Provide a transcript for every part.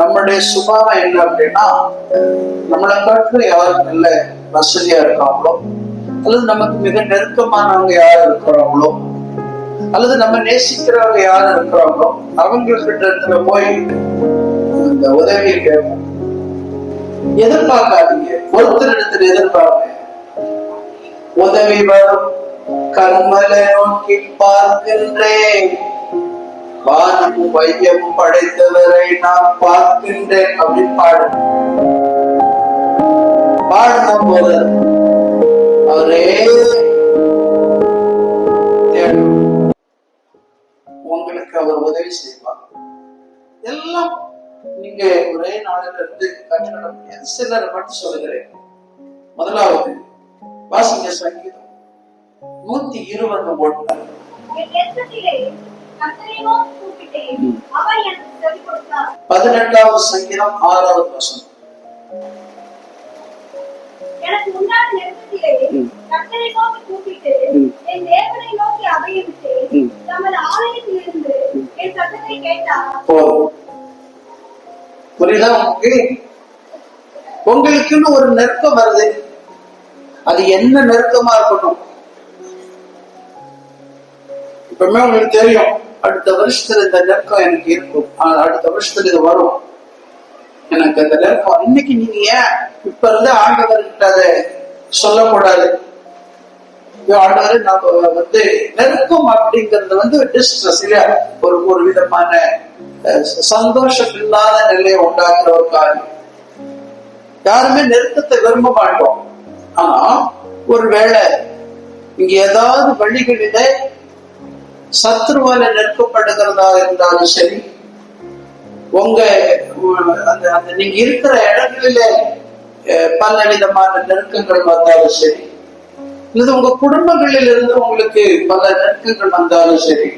நம்மளுடைய சுபாவம் என்ன அப்படின்னா நம்மளை காட்டிலும் யாரும் நல்ல வசதியா இருக்காங்களோ அல்லது நமக்கு மிக நெருக்கமானவங்க யார் இருக்கிறாங்களோ அல்லது நம்ம நேசிக்கிறவங்க யார் இருக்கிறாங்களோ அவங்கக்கிட்ட இடத்துல போய் இந்த உதவியை கேட்போம். எதிர்பார்க்காதீங்க. ஒருத்தர் இடத்துல எதிர்பார்க்க உதவி வரும். கண்மலை நோக்கி பார்க்கின்றேன். வானம் வையம் படைத்தவரை நான் பார்க்கின்றேன் அப்படின்னு பாடும் பாடின போது அவரே உங்களுக்கு அவர் உதவி செய்வார். எல்லாம் நீங்க ஒரே நாளில இருந்து கற்றுக்கிட முடியாது. சிலர் மட்டும் சொல்லுகிறேன். முதலாவது வாசிங்க சங்கீதம். நூத்தி இருபது ஓட்டு பதினெட்டாவது சங்கீதம் ஆறாவது வசனம் எனக்கு உண்டான நெருக்கத்திலே ம். கர்த்தரை நோக்கி கூப்பிட்டு, ம். என் தேவனை நோக்கி அபயமிட்டேன். ம். தமது ஆலயத்திலிருந்து என் சத்தத்தை கேட்டார். போதும் புரியுதா உங்களுக்கு உங்களுக்குன்னு ஒரு நெருக்கம் வருது அது என்ன நெருக்கமா இருக்கட்டும் இப்பவுமே உங்களுக்கு தெரியும் அடுத்த வருஷத்துல இந்த நெருக்கம் எனக்கு இருக்கும் ஆனா அடுத்த வருஷத்துல இது வரும். எனக்கு அந்த நெருக்கம் இன்னைக்கு நீங்க ஏன் இப்ப இருந்து ஆண்டவர்கிட்ட அதை சொல்லக்கூடாது? ஆண்டவர் நம்ம வந்து நெருக்கம் அப்படிங்கிறது வந்து டிஸ்ட்ரஸ் இல்லையா? ஒரு ஒரு விதமான சந்தோஷம் இல்லாத நிலையை உண்டாக்குற ஒரு காரியம். யாருமே நெருக்கத்தை விரும்ப மாட்டோம். ஆனா ஒருவேளை இங்க ஏதாவது வழிகளிலே சத்ருவால நெருக்கப்படுகிறதா இருந்தாலும் சரி உங்க அந்த அந்த நீங்க இருக்கிற இடங்களில பல விதமான நெருக்கங்கள் வந்தாலும் சரி இது உங்க குடும்பங்களில் இருந்து உங்களுக்கு பல நெருக்கங்கள் வந்தாலும் சரி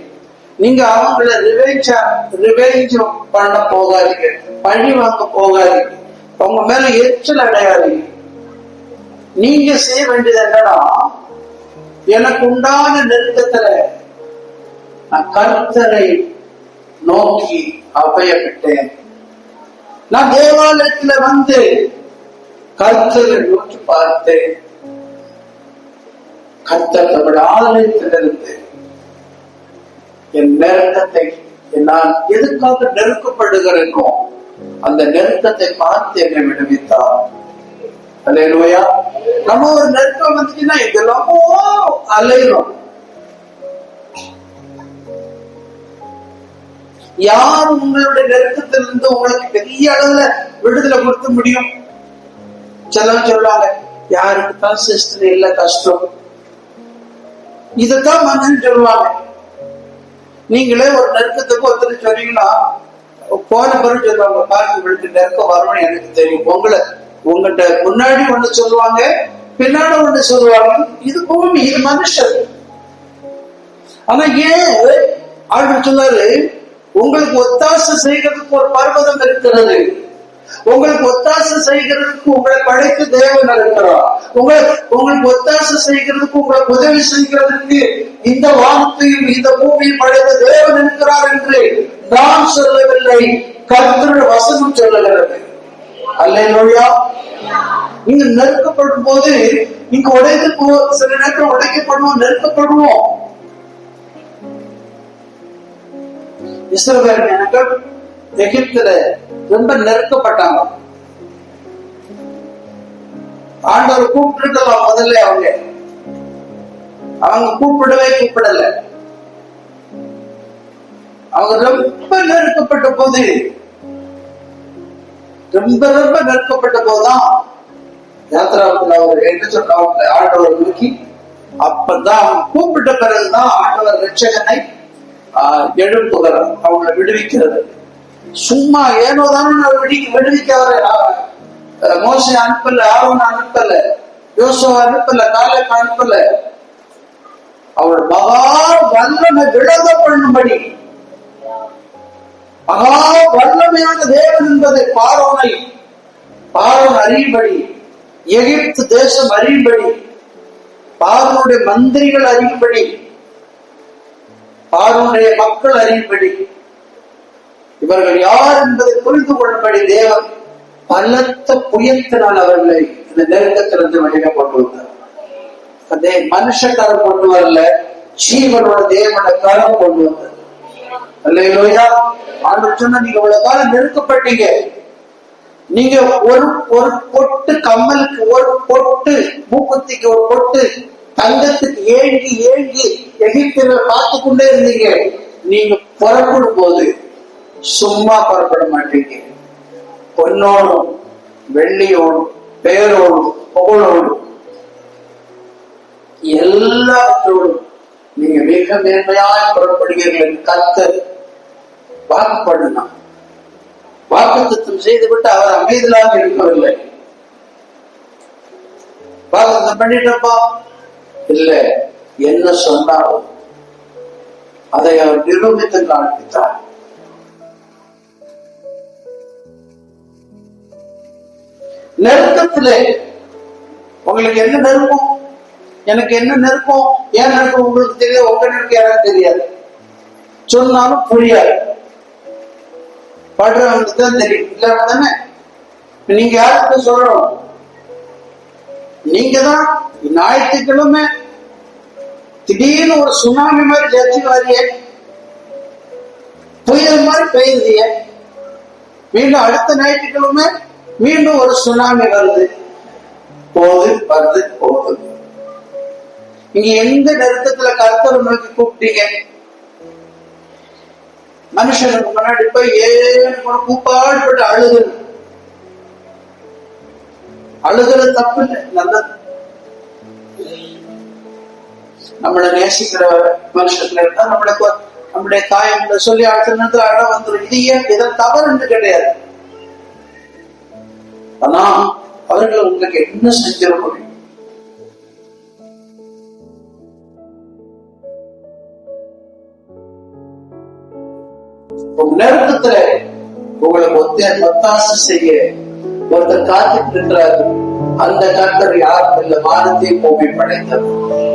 நீங்க அவங்கள ரிவேஞ்சா ரிவேஞ்ச் பண்ண போகாதீங்க பழி வாங்க போகாதீங்க உங்க மேல எரிச்சல் அடையாதீங்க. நீங்க செய்ய வேண்டியது என்னன்னா எனக்கு உண்டான நெருக்கத்துல நான் கர்த்தரை நோக்கி அபயப்பட்டேன். நான் தேவாலயத்துல வந்து கர்த்தரை நோக்கி பார்த்தேன். கர்த்தர் தமிழ் ஆலயத்திலிருந்து என் நெருக்கத்தை நான் எதுக்காக நெருக்கப்படுகிறேனோ அந்த நெருக்கத்தை பார்த்து என்னை விடுவித்தார். அல்லேலூயா நம்ம ஒரு நெருக்கம் வந்துச்சுன்னா இதெல்லாமோ அலையிறோம். யார் உங்களுடைய நெருக்கத்திலிருந்து உங்களுக்கு பெரிய அளவுல விடுதலை கொடுக்க முடியும்? சிலர் சொல்லுவாங்க யாருக்கு தான் சிஸ்டர் இல்ல கஷ்டம். இதத்தான் மனுஷன் சொல்லுவாங்க. நீங்களே ஒரு நெருக்கத்துக்கு ஒருத்தர் சொன்னீங்கன்னா போன பிறகு சொல்லுவாங்க பாருங்க உங்களுக்கு நெருக்கம் வரும்னு எனக்கு தெரியும். உங்களை உங்கள்கிட்ட முன்னாடி ஒண்ணு சொல்லுவாங்க பின்னாடி ஒண்ணு சொல்லுவாங்க. இது பூமி இது மனுஷன். ஆனா ஏன்? அப்படின்னு சொன்னாரு உங்களுக்கு ஒத்தாசை செய்கிறதுக்கு ஒரு பர்வதம் இருக்கிறது. உங்களுக்கு ஒத்தாசை செய்கிறதுக்கு உங்களை படைத்து தேவன் இருக்கிறார். உங்களை உங்களுக்கு ஒத்தாசை செய்கிறதுக்கு உங்களுக்கு உதவி செய்கிறதுக்கு இந்த வானத்தையும் இந்த பூமியும் படைத்த தேவன் இருக்கிறார் என்று நான் சொல்லவில்லை. கர்த்தருடைய வசனம் சொல்லுகிறது அல்லேலூயா. நீங்க நெருக்கப்படும் போது நீங்க உடைந்து போ சில நேரத்தில் உடைக்கப்படுவோம் நெருக்கப்படுவோம். இஸ்ரவேல் ஜனங்கள் எகிப்துல ரொம்ப நெருக்கப்பட்டாங்க ஆண்டவர் கூப்பிட்டுருக்கலாம் முதல்ல அவங்க. அவங்க கூப்பிடவே கூப்பிடல. அவங்க ரொம்ப நெருக்கப்பட்ட போது ரொம்ப ரொம்ப நெருக்கப்பட்ட போதுதான் யாத்திராவுக்குள்ள அவர் என்ன சொன்னாங்க ஆண்டவர் நோக்கி அப்பதான் அவங்க கூப்பிட்ட பிறகுதான் ஆண்டவர் ரட்சகனை எழுப்புகிறார் அவங்களை விடுவிக்கிறது. சும்மா ஏனோ தானே விடி விடுவிக்க அவர் மோசை அனுப்பல ஆவணம் அனுப்பல யோசோ அனுப்பல காலக்கு அனுப்பல. அவள் மகா வல்லமை விளங்க பண்ணும்படி. மகா வல்லமையான தேவன் என்பதை பாரோனை பாரோன் அறியும்படி எகிப்து தேசம் அறியும்படி பாரோனுடைய மந்திரிகள் அறியும்படி பார்வனுடைய மக்கள் அறியும்படி. இவர்கள் யார் என்பதை புரிந்து கொள்ளும்படி தேவன் பலத்த புயத்தினால் அவர்களை இந்த நெருக்கத்திலிருந்து வெளியில கொண்டு வந்தார். அதே மனுஷக்காரம் கொண்டு வரல ஜீவனோட தேவனோட கரம் கொண்டு வந்தது அல்லையா ஆண்டு சொன்னா நீங்க இவ்வளவு காலம் நெருக்கப்பட்டீங்க. நீங்க ஒரு ஒரு பொட்டு கம்மலுக்கு ஒரு பொட்டு மூக்குத்திக்கு ஒரு பொட்டு தங்கத்துக்கு ஏங்கி ஏங்கி எகிப்தில பார்த்து கொண்டே இருந்தீங்க. நீங்க புறப்படும் போது சும்மா புறப்பட மாட்டீங்க. பொன்னோடும் வெள்ளியோடும் பேரோடும் புகழோடும் எல்லாத்தோடும் நீங்க மிக மேன்மையாய் புறப்படுகிறீர்கள் கத்தர் வாக்குப்படணும் செய்து செய்துவிட்டு அவர் அமைதியாக இருக்கவில்லை. வாக்குத்தம் பண்ணிட்டப்பா இல்ல. என்ன சொன்னாலும் அதை அவர் நிரூபித்து காண்பித்தார். நெருக்கத்திலே உங்களுக்கு என்ன நெருக்கம்? எனக்கு என்ன நெருக்கம்? ஏன் நெருக்கம் உங்களுக்கு தெரியாது? உங்க நெருக்கம் யாரும் தெரியாது. சொன்னாலும் புரியாது. படுறவங்களுக்கு தான் தெரியும். இல்ல தானே? நீங்க யாருக்கு சொல்லணும் நீங்க தான் ஞாயிற்றுக்கிழமை திடீர்னு ஒரு சுனாமி மாதிரி ஜட்ஜி வரிய புயல் மாதிரி பெய்யுதிய மீண்டும் அடுத்த ஞாயிற்றுக்கிழமை மீண்டும் ஒரு சுனாமி வருது. போகுது வருது போகுது. நீங்க எந்த நெருக்கத்துல கருத்தர் நோக்கி கூப்பிட்டீங்க? மனுஷனுக்கு முன்னாடி போய் ஏன்னு கூட கூப்பாடுபட்டு அழுகு அழுகுறது தப்பு இல்லை நல்லது. நம்மளை நேசிக்கிற மனுஷத்துல இருந்தா நம்மளை கொ- நம்முடைய காயம் சொல்லி அடுத்த அழ வந்துடும் இது ஏன்? இதன் தவறுன்னு கிடையாது. ஆனா அவர்கள் உங்களுக்கு என்ன செஞ்சிட முடியும்? நேரத்துல உங்களை ஒத்த ஒத்தாசு செய்ய ஒருத்தர் காத்துட்டு இருக்கிறார் அந்த கர்த்தர் யார்? இல்ல வானத்தை பூமி படைத்தவர்.